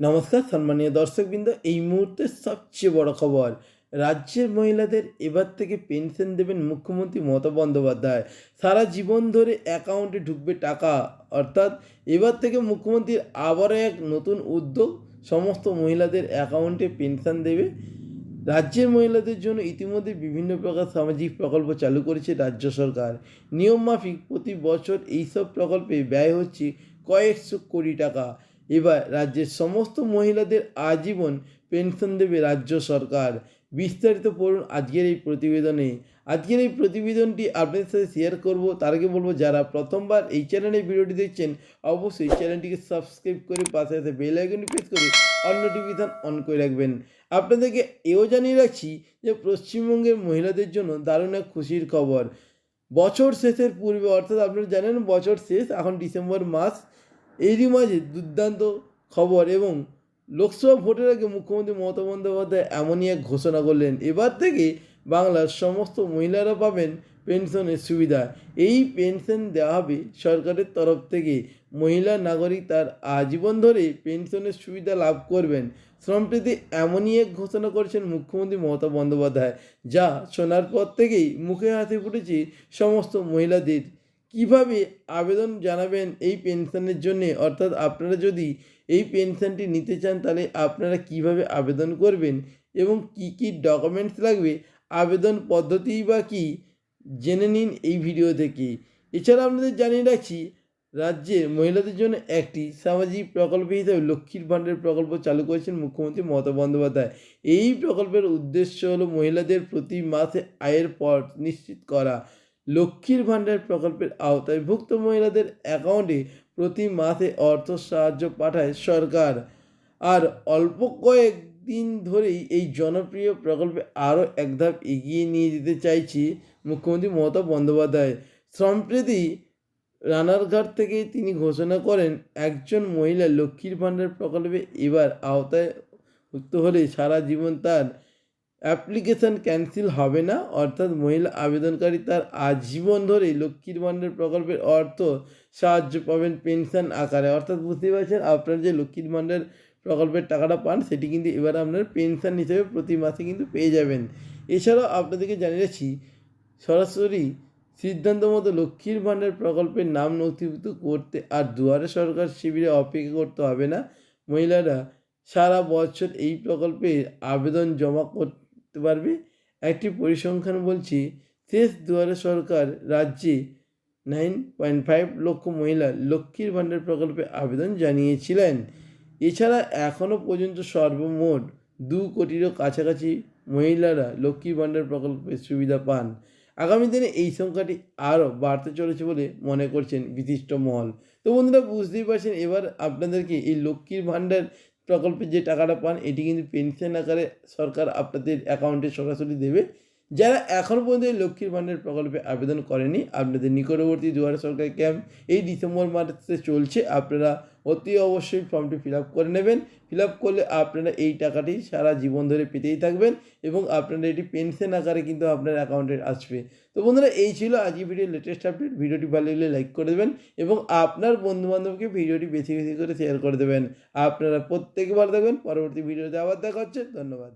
নমস্কার, সম্মানীয় দর্শকবৃন্দ, এই মুহূর্তের সবচেয়ে বড় খবর, রাজ্যের মহিলাদের এবার থেকে পেনশন দেবেন মুখ্যমন্ত্রী মমতা বন্দ্যোপাধ্যায়। সারা জীবন ধরে অ্যাকাউন্টে ঢুকবে টাকা, অর্থাৎ এবার থেকে মুখ্যমন্ত্রীর আবারও এক নতুন উদ্যোগ সমস্ত মহিলাদের অ্যাকাউন্টে পেনশন দেবে। রাজ্যের মহিলাদের জন্য ইতিমধ্যে বিভিন্ন প্রকার সামাজিক প্রকল্প চালু করেছে রাজ্য সরকার। নিয়মমাফিক প্রতি বছর এইসব প্রকল্পে ব্যয় হচ্ছে কয়েকশো কোটি টাকা। এবার রাজ্যের সমস্ত মহিলাদের আজীবন পেনশন দেবে রাজ্য সরকার। বিস্তারিত পড়ুন আজকের এই প্রতিবেদনে। আজকের এই প্রতিবেদনটি আপনাদের সাথে শেয়ার করব, তার আগে বলব, যারা প্রথমবার এই চ্যানেলে ভিডিওটি দেখছেন, অবশ্যই চ্যানেলটিকে সাবস্ক্রাইব করে পাশে আসে বেল আইকনটি প্রেস করে অল নোটিফিকেশান অন করে রাখবেন। আপনাদেরকে এও জানিয়ে রাখছি যে পশ্চিমবঙ্গের মহিলাদের জন্য দারুণ এক খুশির খবর। বছর শেষের পূর্বে, অর্থাৎ আপনারা জানেন বছর শেষ, এখন ডিসেম্বর মাস। এরই মাঝে দুর্দান্ত খবর এবং লোকসভা ভোটের আগে মুখ্যমন্ত্রী মমতা বন্দ্যোপাধ্যায় এমনই এক ঘোষণা করলেন, এবার থেকে বাংলার সমস্ত মহিলারা পাবেন পেনশনের সুবিধা। এই পেনশন দেওয়া হবে সরকারের তরফ থেকে। মহিলা নাগরিক তার আজীবন ধরে পেনশনের সুবিধা লাভ করবেন। সম্প্রতি এমনই এক ঘোষণা করেছেন মুখ্যমন্ত্রী মমতা বন্দ্যোপাধ্যায়, যা শোনার পর থেকেই মুখে হাতে ফুটেছে সমস্ত মহিলাদের। কীভাবে আবেদন জানাবেন এই পেনশনের জন্য? অর্থাৎ আপনারা যদি এই পেনশনটি নিতে চান, তাহলে আপনারা কীভাবে আবেদন করবেন এবং কি কি ডকুমেন্টস লাগবে? আবেদন পদ্ধতি বা কি? জেনে নিন এই ভিডিও থেকে। এছাড়া আপনাদের জানিয়ে রাখছি, রাজ্যের মহিলাদের জন্য একটি সামাজিক প্রকল্প হিসেবে লক্ষ্মীর ভাণ্ডার প্রকল্প চালু করেছেন মুখ্যমন্ত্রী মমতা বন্দ্যোপাধ্যায়। এই প্রকল্পের উদ্দেশ্য হলো মহিলাদের প্রতি মাসে আয়ের পথ নিশ্চিত করা। লক্ষ্মীর ভাণ্ডার প্রকল্পের আওতায় ভুক্ত মহিলাদের অ্যাকাউন্টে প্রতি মাসে অর্থ সাহায্য পাঠায় সরকার। আর অল্প কয়েক দিন ধরেই এই জনপ্রিয় প্রকল্পে আরও এক ধাপ এগিয়ে নিয়ে যেতে চাইছি মুখ্যমন্ত্রী মমতা বন্দ্যোপাধ্যায়। সম্প্রতি রানারঘাট থেকে তিনি ঘোষণা করেন, একজন মহিলা লক্ষ্মীর ভাণ্ডার প্রকল্পে এবার আওতায় যুক্ত হলে সারা জীবন তার অ্যাপ্লিকেশন ক্যান্সেল হবে না, অর্থাৎ মহিলা আবেদনকারী তার আজীবন ধরে লক্ষ্মীর ভাণ্ডার প্রকল্পের অর্থ সাহায্য পাবেন পেনশন আকারে। অর্থাৎ বুঝতেই পারছেন আপনার যে লক্ষ্মীর ভাণ্ডার প্রকল্পের টাকাটা পান, সেটি কিন্তু এবার আপনার পেনশন হিসেবে প্রতি মাসে কিন্তু পেয়ে যাবেন। এছাড়াও আপনাদেরকে জানিয়ে রাখছি, সরাসরি সিদ্ধান্ত মতো লক্ষ্মীর ভাণ্ডার প্রকল্পের নাম নথিভুক্ত করতে আর দুয়ারে সরকার শিবিরে অপেক্ষা করতে হবে না। মহিলারা সারা বছর এই প্রকল্পে আবেদন জমা করতে পারবে। একটি পরিসংখ্যান বলছি, শেষ দুয়ারে সরকার রাজ্যে নাইন পয়েন্ট ফাইভ লক্ষ মহিলা লক্ষ্মীর ভাণ্ডার প্রকল্পে আবেদন জানিয়েছিলেন। এছাড়া এখনও পর্যন্ত সর্বমোট দু কোটিরও কাছাকাছি মহিলারা লক্ষ্মীর ভাণ্ডার প্রকল্পের সুবিধা পান। আগামী দিনে এই সংখ্যাটি আরও বাড়তে চলেছে বলে মনে করছেন বিশিষ্ট মহল। তো বন্ধুরা, বুঝতেই পারছেন, এবার আপনাদেরকে এই লক্ষ্মীর ভাণ্ডার প্রকল্পের যে টাকাটা পান এটি কিন্তু পেনশন আকারে সরকার আপনাদের অ্যাকাউন্টে সরাসরি দেবে। যারা এখনও পর্যন্ত লক্ষ্মীর ভাণ্ডার প্রকল্পে আবেদন করেনি, আপনাদের নিকটবর্তী দুয়ারে সরকার ক্যাম্প এই ডিসেম্বর মাসে চলছে। আপনারা অতি অবশ্যই ফর্মটি ফিল আপ করে নেবেন। ফিল আপ করলে আপনারা এই টাকাটি সারা জীবন ধরে পেতেই থাকবেন এবং আপনারা এটি পেনশন আকারে কিন্তু আপনার অ্যাকাউন্টে আসবে। তো বন্ধুরা, এই ছিল আজকে ভিডিওর লেটেস্ট আপডেট ভিডিওটি ভালো লাগলে লাইক করে দেবেন এবং আপনার বন্ধুবান্ধবকে ভিডিওটি বেশি বেশি করে শেয়ার করে দেবেন। আপনারা প্রত্যেকবার দেখবেন পরবর্তী ভিডিওতে আবার দেখা হচ্ছে। ধন্যবাদ।